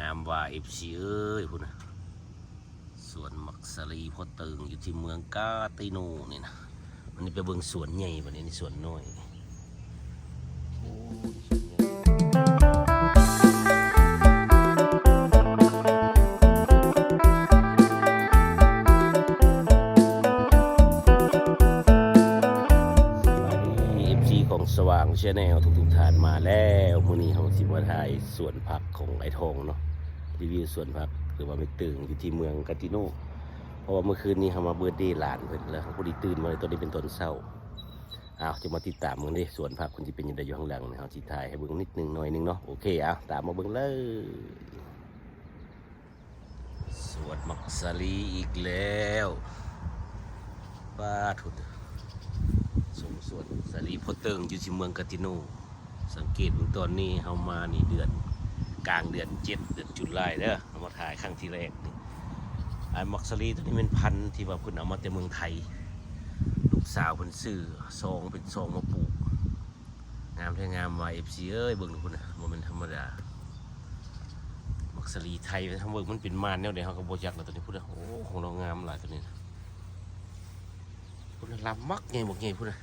งามว่าเอฟซีเอ้ยพุ่นนะสวนมักสลีพอตึงอยู่ที่เมืองกาติโนนี่นะมันนี้ไปเบิ่งสวนใหญ่บันนี้นี่สวนน้อย สว่างเชนแนลทุกๆท่านมาแล้วมื้อนี้เราสิมาถ่ายสวนผักของไอ้ทองเนาะรีวิวสวนผักหรือว่าไม่ตึงอยู่ที่เมืองกาติโนเพราะว่าเมื่อคืนนี้เขามาเบิร์ดเดย์หลานเพิ่นแล้วเขาพอดีตื่นมาเลยตอนนี้เป็นตอนเช้าอ้าวจะมาติดตามมึงดิสวนผักคุณจะเป็นยังไงอยู่ข้างหลังเนี่ยเขาจิถ่ายให้เบิ่งนิดนึงหน่อยนึงเนาะโอเคเอาตามมาเบิ่งเลยสวนมักสลีอีกแล้วป้าทุด สมสวนสลีพอเติงอยู่ที่เมืองกาติโน สังเกตเบิ่งตอนนี้เขามานี่เดือนกลางเดือนเจ็ดเดือนจุลายเด้อเขามาถ่ายครั้งที่แรกนี่ไอ้มักซารีตัวนี้เป็นพันธุ์ที่ว่าเพิ่นเอามาแต่เมืองไทย ลูกสาวเพิ่นซื้อซองเป็นซองมาปลูก งามแท้งามว่าเอฟซีเอ้ยเบิ่งดูพุ่นนะบ่แมันธรรมดามักซารีไทยทำเบิ่งมันเป็นมานแนวใดเฮาก็บ่จักแล้วตัวนี้พุ่นนะโอ้ของเรางามหลายตัวนี้นะ พุ่นะลำมักใหญ่บ่ใหญ่พุ่นนะ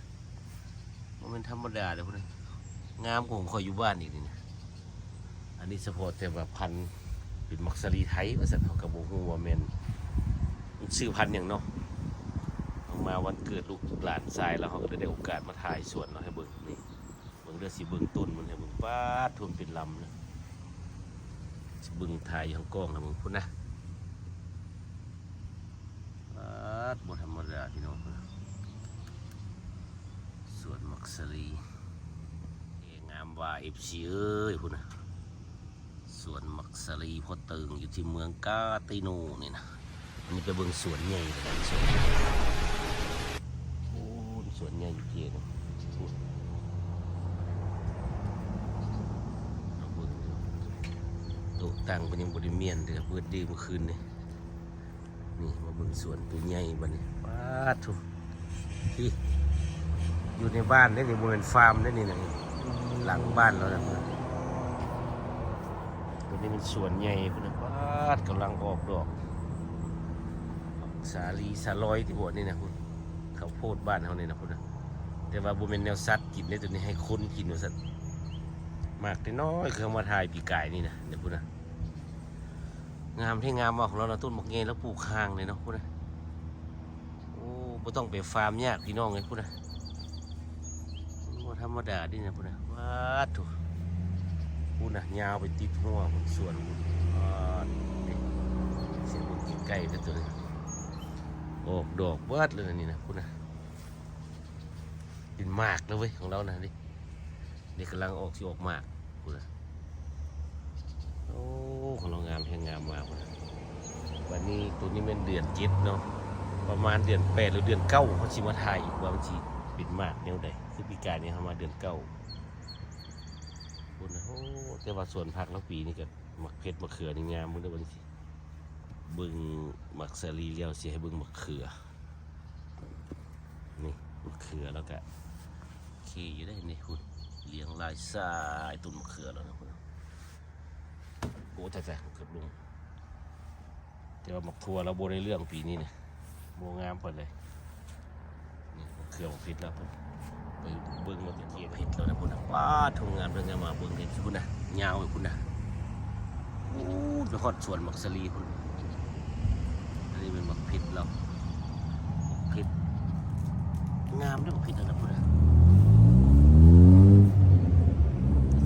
บ่แมันธรรมดาเด้อพุ่นนะงามของข่อยอยู่บ้านอีกนี่นะอันนี้เฉพาะแต่ว่าพันเป็นมักซารีไทยว่าสันเขากระบฮูว่าแมนมันชื่อพันอย่างเนาะเอามาวันเกิดลูกหลานชายแล้วเขาก็ได้โอกาสมาถ่ายสวนเนาะให้เบิ่งนี่เบิ่งเด้อสิเบิ่งต้นมันให้เบิ่งป้าทุนเป็นลำนะสิเบิ่งถ่ายของกล้องนะมึงพุ่นนะป้าดบ่ธรรมดาพี่น้องพุ่นนะ มักซารีงามว่าเอฟซีเอ้ยพุ่นะสวนมักสลีพอติงอยู่ที่เมืองกาติโนนี่นะอันนี้ไปเบิ่งสวนใหญ่เลยนะสวนโอ้สวนใหญ่อยู่ที่นะโอ้ยเอาเบิ่งดูโต๊ะตั้งเป็นยังบริเมียนเดือเบิดดีเมื่อคืนนี่นี่มาเบิ่งสวนตัวใหญ่บัดนี้ป้าทุกที่ อยู่ในบ้านได้นี่บริเวณฟาร์มได้นี่นะหลังบ้านเรานะตัวนี้เป็นสวนใหญ่พุ่นะป้าดกำลังออกดอก สาลีสาลอยที่หัวนี่นะคุณเขาโพดบ้านเขาเนี่ยนะคุณนะแต่ว่าบุเป็นแนวสัตว์กินได้ตัวนี้ให้คนกินว่าสัตว์มากแต่น้อยคือเอามาทายปีกายนี่นะเดี๋ยวพูดนะงามที่งามว่าของเรานะต้นหมกเงยแล้วปลูกข้างเลยเนาะพูดนะโอ้ไม่ต้องไปฟาร์มยากพี่น้องเลยพูดนะ ธรรมดาดินะพูดนะว้าดถูกพูดนะยาวไปติดหัวผมส่วนพุ่นอ่านี่เสียงมันใกล้ๆตัวนี้ออกดอกเบิดเลยนี่นะพูดนะเป็นหมากแล้วเว้ยของเรานะดิเด็กกำลังออกสิออกหมากพูดนะโอ้ของเรางามแห่งงามมากพุ่นนะวันนี้ตัวนี้เป็นเดือนเจ็ดเนาะประมาณเดือนแปดหรือเดือนเก้าเขาชิมาถ่ายอีกว่ามันสิ เป็นมากแนวใดคือปีกายนี้เขามาเดือนเก้าคุณนะโอ้แต่ว่าส่วนผักแล้วปีนี้ก็มักเพชรมะเขือนี่งามมึงได้บ่นี่สิบิ่งมักสลีเลี้ยวเสิให้บิ่งมะเขือ นี่มะเขือแล้วก็ขี่อยู่ได้นี่คุณเลี้ยงลายสายต้นมะเขือแล้วนะคุณโอ้แต่แต่เกือบลงแต่ว่ามักทัวเราโบในเรื่องปีนี้เนี่ยโบงามไปเลย นี่มะเขืองผิดแล้วพุ่นไปเบิ้งมาเป็นเทียผิดแล้วนะพุ่นนะว้าทำงานเรื่องงานมาเบิ้งเห็นพุ่นนะยาวเลยพุ่นนะโอ้ไปฮอดสวนมักสลีพุ่นอันนี้เป็นมักผิดแล้วผิดงามด้วยมักผิดแล้วนะพุ่นนะ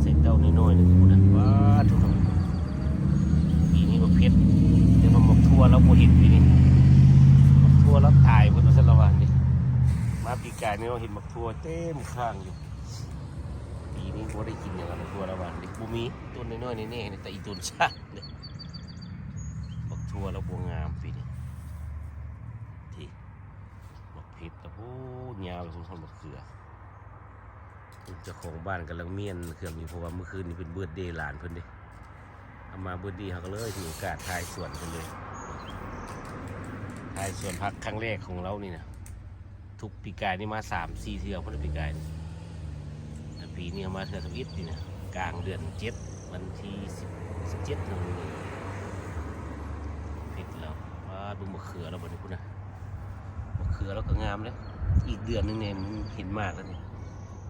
เส้นเต้าน้อยๆนี่พุ่นนะว้าทุกคนปีนี้มักผิดเดี๋ยวมันมักทั่วแล้วโมเห็นปีนี้มักทั่วแล้วตายหมดแล้วสารวัตรนี่ มา ปีกายนี่เราเห็นมักทัวเต็มข้างอยู่ปีนี้บ่ได้กินอย่างนั้นมักทัวล้ววันนี้บูมีต้นน้อยๆแน่ๆนี่แต่อีต้นชาติเนี่ยมักทัวแล้วบัวงามปีนี้ที่มักเพชรแล้วโอ้ยาวไปสุดท้ายมักเขือเจ้าของบ้านกำลังเมียนเครื่องอยู่เพราะว่าเมื่อคืนนี้เป็นเบิร์ดเดย์หลานเพิ่นเด้เอามาเบิร์ดเดย์เขาก็เลยถือโอกาสถ่ายสวนเพิ่นเลยถ่ายสวนพักครั้งแรกของเรานี่นะ ทุกปีกายนี่มาสามสี่เทือพุ่นปีกายนะแต่ปีนี้มาเทือทวิตนี่นะกลางเดือนเจ็ดวันที่สิบสิบเจ็ดนึ่งผิดแล้วว่าดูมะเขือแล้วบัดนี้พุ่นะมะเขือแล้วก็งามเลยอีกเดือนหนึงเนี่ยมันเห็นมากแล้วนี่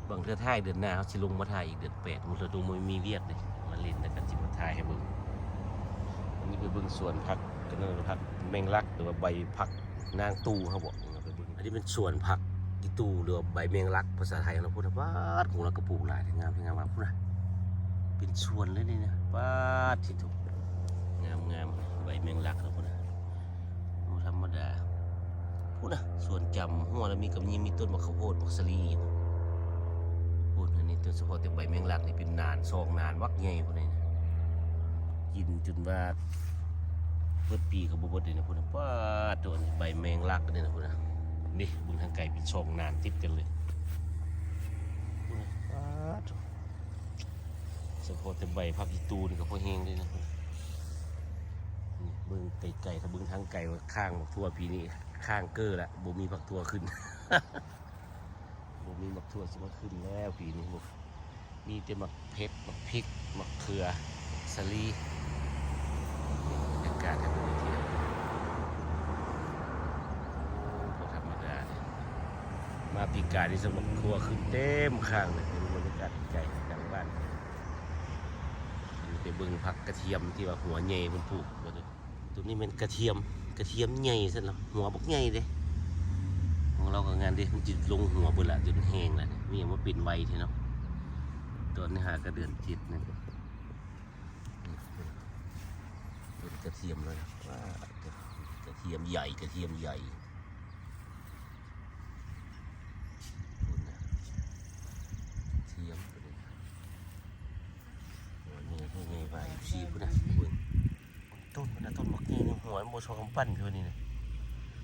บางเทือท้ายเดือนหน้าเขาสิลงมาถ่ายอีกเดือนแปดมันจะดูมันมีเวียกเลยมาเล่นแต่กันจิมาถ่ายให้เบิ่งอันนี้ไปเบิ่งสวนผักกันนั่นผักแมงลักหรือว่าใบผักนางตูเขาบอกเอันนี้เป็นสวนผักอีตูหรือว่าใบแมงลักภาษาไทยเราพูดว่าบ้านของเรากระปลูกหลายงามงามมากพูดนะเป็นชวนเลยนี่นะป้าที่ถูกงามงามใบแมงลักแล้วพุ่นะโอ้ธรรมดาพูดนะสวนจำหัวแล้วมีกำยีมีต้นมะข้าวโพดมะสลีพูดอันนี้ต้นเฉพาะแต่ใบแมงลักนี่เป็นนานซองนานวักใหญ่พุ่นนี่นะกินจนว่าเปิดปีกับบเบดเลยนะพุ่นะป้าตัวใบแมงลักนี่นะพุ่นนะ นี่บุญทางไก่เป็นซองนานติดกันเลยพุ่นนะป้าดสะโพกแต่ใบพักอีตูนี่ก็พอแห้งเลยนะนี่เบิ่งไก่ไก่ถ้าเบิ่งทางไก่ว่าข้างบักทั่วปีนี้ข้างเกอร์ละบ่มีผักทั่วขึ้นบ่มีมักทั่วสิมาขึ้นแล้วปีนี้บ่มีแต่มักเพชรมักพริกมักเขือสะลีบรรยากาศทางนี้เที่ยวโอ้บ่ธรรมดาเนี่ยมา ปีกายนี่สมบักทั่วขึ้นเต็มข้างเลยเป็นบรรยากาศไก่ทางบ้านไปเบิ่งผักกระเทียมที่ว่าหัวใหญ่มันปลูกมาดูตัวนี้มันกระเทียมกระเทียมใหญ่ซะแล้วหัวบักใหญ่เด้ของเราก็งานเด้มันจิตลงหัวบิ่ละจนแห้งแล้วนี่มีอย่างว่าปิ่นไวทีเนาะตัวนี้หากระเดือนจิตนี่เป็นกระเทียมเลยว่ากระเทียมใหญ่กระเทียมใหญ่พุ่นน่ะกระเทียมตัวนี้ นี่นี่ นี่พุ่นนะพุ่นต้นพุ่นนะต้นบักใหญ่นี่หัวมันโมชอกำปั้นพี่ว่นี่นะ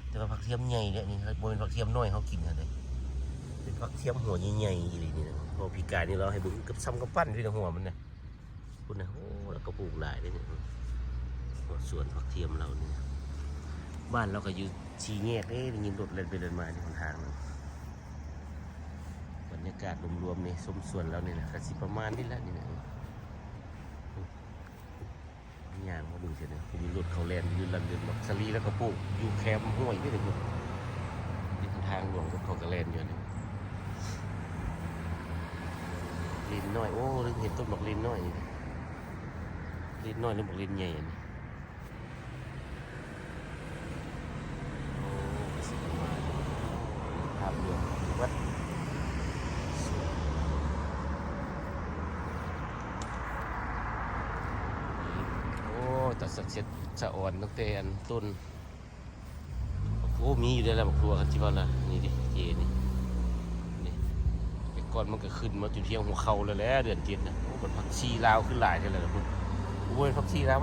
แต่ว่าผักเทียมใหญ่เนี่ยนี่โมเป็นผักเทียมน้อยเขากินกันเลยเป็นผักเทียมหัวใหญ่ๆอีหลีนี่นะพอปีกายนี่เราให้บึงกับซ้ำกำปั้นพี่นะหัวมันนะพุ่นนะโอ้แล้วก็ปลูกหลายเลยเนี่ยสวนผักเทียมเราเนี่นะบ้านเราก็อยู่ชีแงกเอ้ยได้ยินรถเล่นไปเดินมาในหนทางนั้นบรรยากาศรวมๆนี่สมส่วนแล้วนี่นะก็สิประมาณนี้แหละนี่นะ งานเขาบึงเสร็จเนี่ยผมมีรถเขาแลนยืนลันยืนแบบสลีแล้วก็ปลูกอยู่แคมป์ห้วยไม่ถึงอยู่นี่ทางหลวงกับเขากระแลนอยู่เนี่ยลินน้อย โอ้ลืมเห็นต้นบอกลินน้อยลินน้อยหรือบอกลินใหญ่เนี่ยโอ้ก็สิประมาณนี้ภาพรวมวัดสวย โอ้ ตัดสักเสร็จสะอ่อนตั้งแต่อันต้นโอ้มีอยู่ได้แล้วบักครัวกันที่ว่านะนี่ดิเจนี่นี่ไอ้ก้อนมันก็ขึ้นมาจุดเที่ยงหัวเข่าแล้วแหละเดือนเจ็ดนะโอ้เป็นผักชีลาวขึ้นหลายเลยล่ะคุณโอ้ยผักชีลาว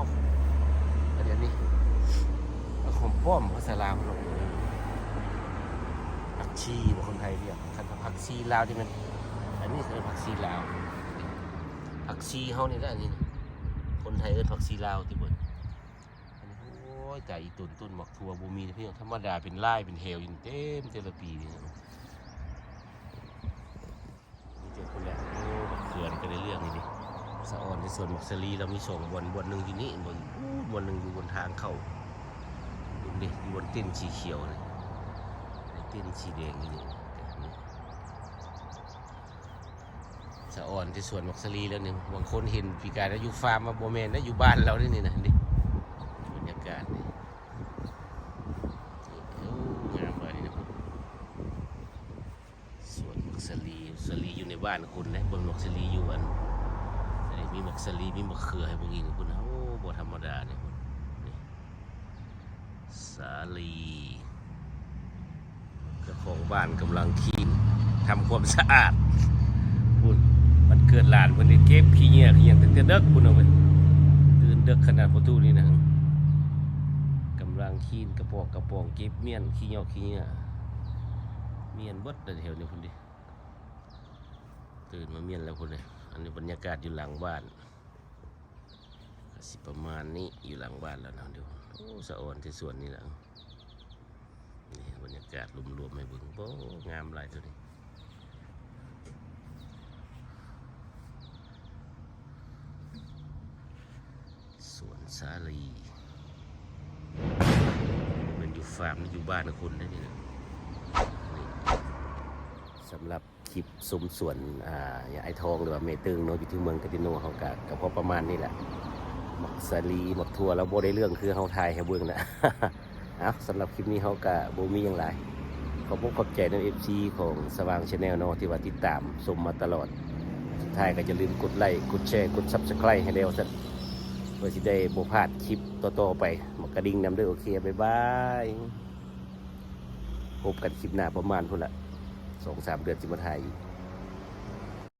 อันเดี๋ยวนี้หอมป้อมภาษาลาวมันหรอกผักชีคนไทยเรียกคันผักชีลาวที่มันอันนี้คือผักชีลาวผักชีเฮานี่แหละอันนี้คนไทยเอิ้นผักชีลาวที่บ โอ้ยแต่อีตุนต้นหมักทัวบูมีพี่น้องธรรมดาเป็นไร่เป็นเฮลอยู่เต็มแต่ละปีนี่นะนี่เจอคนแรกโอ้บักเขือนก็ได้เรื่องนี่ดิสะออนในส่วนหมักสลีเรามีสองบอนบอนหนึ่งอยู่นี่บนอู้บอนหนึ่งอยู่บนทางเข้าดูดิอยู่บนเต้นสีเขียวนะไอ้เต้นสีแดงนี่นี่สะออนที่สวนหมักสลีแล้วหนึ่งบางคนเห็นปีกายแล้วอยู่ฟาร์มมาโบแมนแล้วอยู่บ้านเรานี่นี่นะนี่บรรยากาศนี่นี่โอ้งามเลยนี่นะสวนหมักสลีสลีอยู่ใน บ้านคุณนะบนหมักสลีอยู่อันมีหมักสลีมีหมักเขือให้พวกนี้คุณนะโอ้บ่ธรรมดาเนี่ยคุณนี่สาลีเจ้าของบ้านกำลังคีนทำความสะอาดคุณมันเกิดหลานมันได้เก็บขี้เหี้ยขี้เหี้ยตั้งแต่เด็กคุณเอาไปตื่นเด็กขนาดประตูนี่นะกำลังคีนกระปอกกระปองเก็บเมียนขี้เหยอกขี้เหี้ยเมียนบดแต่แถวนี้คุณดิ ตื่นมาเมียนแล้วคุณเลยอันนี้บรรยากาศอยู่หลังบ้านสิประมาณนี้อยู่หลังบ้านแล้วนะเดี๋ยวโอ้สะออนที่สวนนี่แหละนี่บรรยากาศรวมๆให้เบิ่งโอ้งามหลายตัวนี้สวนสาลีมันอยู่ฟาร์มมันอยู่บ้านนะคุณนะนี่นะ สำหรับคลิปสมสวนอ่าอย่างไอทองหรือว่าเมตึงเนาะอยู่ที่เมืองกาติโนเขากะก็พอประมาณนี้แหละหมักสาลีหมักทัวแล้วโบได้เรื่องคือเฮาทายให้เบิ่งนะเอาสำหรับคลิปนี้เขากะโบมีอย่างไรขอบคุณขอบใจในเอฟซีของสว่างชาแนลเนาะที่ว่าติดตามชมมาตลอดสุดท้ายก็อย่าลืมกดไลค์กดแชร์กดซับสไครต์ให้เร็วสักเพื่อที่ได้โบพลาดคลิปต่อๆไปหมากกระดิ่งนำด้วยโอเค บ๊ายบายพบกันคลิปหน้าประมาณพุ่นละ สองสามเดือนจิมาถ่ายอีก